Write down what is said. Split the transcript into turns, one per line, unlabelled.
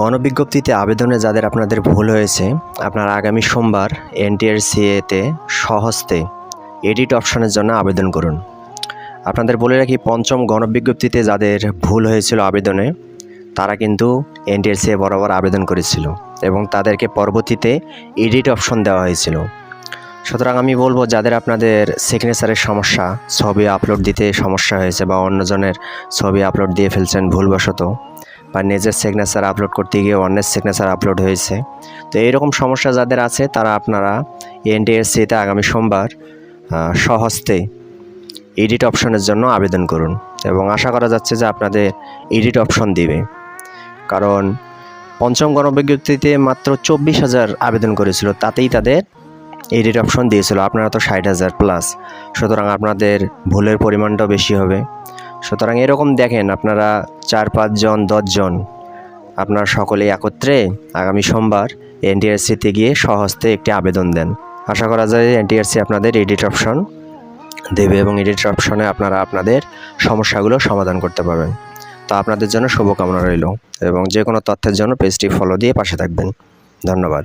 গণবিজ্ঞপ্তিতে আবেদনে যাদের আপনাদের ভুল হয়েছে, আপনারা আগামী সোমবার এনটিআরসিএতে সহস্তে এডিট অপশনের জন্য আবেদন করুন। আপনাদের বলে রাখি, পঞ্চম গণবিজ্ঞপ্তিতে যাদের ভুল হয়েছিল আবেদনে, তারা কিন্তু এনটিআরসিএ বরাবর আবেদন করেছিল এবং তাদেরকে পরবর্তীতে এডিট অপশন দেওয়া হয়েছিল। সুতরাং আমি বলব, যাদের আপনাদের সিগনেচারের সমস্যা, ছবি আপলোড দিতে সমস্যা হয়েছে বা অন্যজনের ছবি আপলোড দিয়ে ফেলছেন ভুলবশত বা নিজের সিগনেচার আপলোড করতে গিয়ে অন্যের সিগনেচার আপলোড হয়েছে। তো এইরকম সমস্যা যাদের আছে তারা আপনারা এনটিএসসিতে আগামী সোমবার আহ, স্বহস্তে এডিট অপশনের জন্য আবেদন করুন এবং আশা করা যাচ্ছে যে আপনাদের এডিট অপশন দিবে। কারণ পঞ্চম গণবিজ্ঞপ্তিতে মাত্র চব্বিশ হাজার আবেদন করেছিল তাতেই তাদের এডিট অপশন দিয়েছিল। আপনারা তো ষাট হাজার প্লাস সুতরাং আপনাদের ভুলের পরিমাণটাও বেশি হবে। সুতরাং এরকম দেখেন আপনারা চার পাঁচজন দশজন আপনার সকলেই একত্রে আগামী সোমবার এনটিআরসিতে গিয়ে সহজতে একটি আবেদন দেন। আশা করা যায় এনটিআরসি আপনাদের এডিট অপশন দেবে এবং এডিট অপশনে আপনারা আপনাদের সমস্যাগুলো সমাধান করতে পারবেন। তো আপনাদের জন্য শুভকামনা রইল এবং যে কোনো তথ্যের জন্য পেজটি ফলো দিয়ে পাশে থাকবেন। ধন্যবাদ।